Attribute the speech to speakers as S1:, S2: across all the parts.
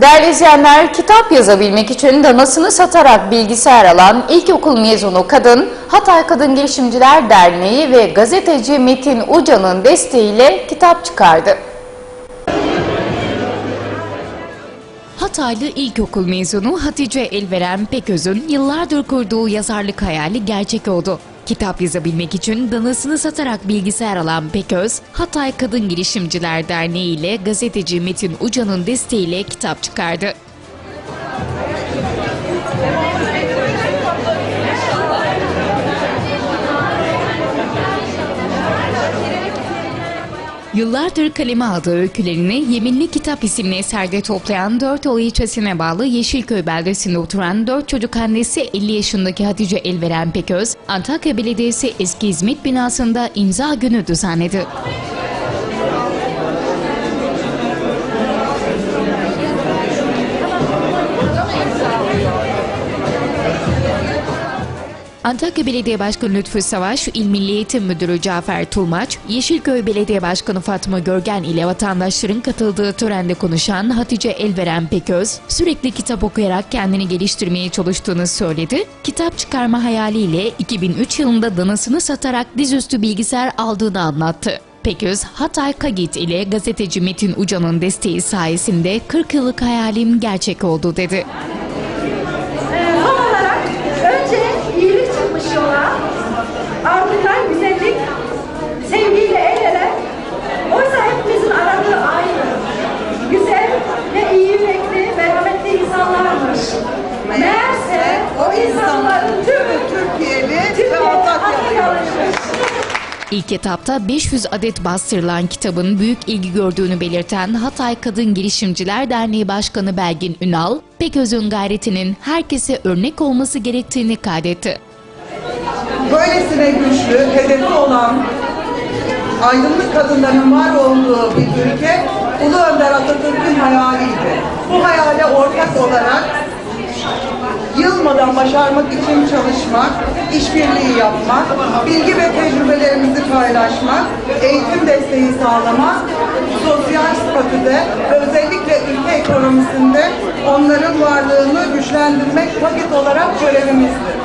S1: Değerli izleyenler, kitap yazabilmek için danasını satarak bilgisayar alan ilkokul mezunu kadın, Hatay Kadın Girişimciler Derneği ve gazeteci Metin Uca'nın desteğiyle kitap çıkardı. Hataylı ilkokul mezunu Hatice Elveren Peköz'ün yıllardır kurduğu yazarlık hayali gerçek oldu. Kitap yazabilmek için danasını satarak bilgisayar alan Peköz, Hatay Kadın Girişimciler Derneği ile gazeteci Metin Uca'nın desteğiyle kitap çıkardı. Yıllardır kaleme aldığı öykülerini Yeminli Kitap isimli eserde toplayan Dörtoğlu ilçesine bağlı Yeşilköy beldesinde oturan dört çocuk annesi 50 yaşındaki Hatice Elveren Peköz, Antakya Belediyesi eski hizmet binasında imza günü düzenledi. Antakya Belediye Başkanı Lütfü Savaş, İl Milli Eğitim Müdürü Cafer Tulmaç, Yeşilköy Belediye Başkanı Fatma Görgen ile vatandaşların katıldığı törende konuşan Hatice Elveren Peköz, sürekli kitap okuyarak kendini geliştirmeye çalıştığını söyledi. Kitap çıkarma hayaliyle 2003 yılında danasını satarak dizüstü bilgisayar aldığını anlattı. Peköz, Hatay Kagit ile gazeteci Metin Uca'nın desteği sayesinde 40 yıllık hayalim gerçek oldu dedi.
S2: O insanların tümü
S3: Türkiye'li
S2: Türkiye
S3: ve. Antakyalıymış.
S1: İlk etapta 500 adet bastırılan kitabın büyük ilgi gördüğünü belirten Hatay Kadın Girişimciler Derneği Başkanı Belgin Ünal, Peköz'ün gayretinin herkese örnek olması gerektiğini kaydetti.
S3: Böylesine güçlü, hedefi olan aydınlık kadınların var olduğu bir ülke Ulu Önder Atatürk'ün hayaliydi. Bu hayale ortak olarak yılmadan başarmak için çalışmak, işbirliği yapmak, bilgi ve tecrübelerimizi paylaşmak, eğitim desteği sağlamak, sosyal statüde ve özellikle ülke ekonomisinde onların varlığını güçlendirmek vakit olarak görevimizdir.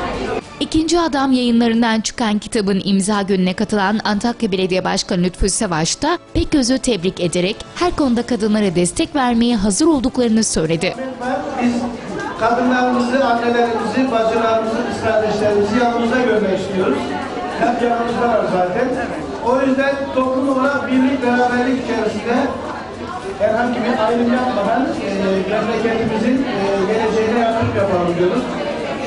S1: İkinci Adam yayınlarından çıkan kitabın imza gününe katılan Antakya Belediye Başkanı Lütfü Savaş da Peköz'ü tebrik ederek her konuda kadınlara destek vermeye hazır olduklarını söyledi.
S4: Biz kadınlarımızı, annelerimizi, bacılarımızı, kız kardeşlerimizi yanımızda görmek istiyoruz. Hep yanımızdalar zaten. O yüzden toplum olarak birlik, beraberlik içerisinde herhangi bir ayrım yapmadan e, memleketimizin e, geleceğine yatırım yapalım diyoruz.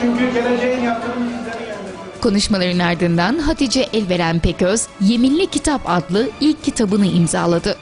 S4: Çünkü geleceğin yatırımı.
S1: Konuşmaların ardından Hatice Elveren Peköz, Yeminli Kitap adlı ilk kitabını imzaladı.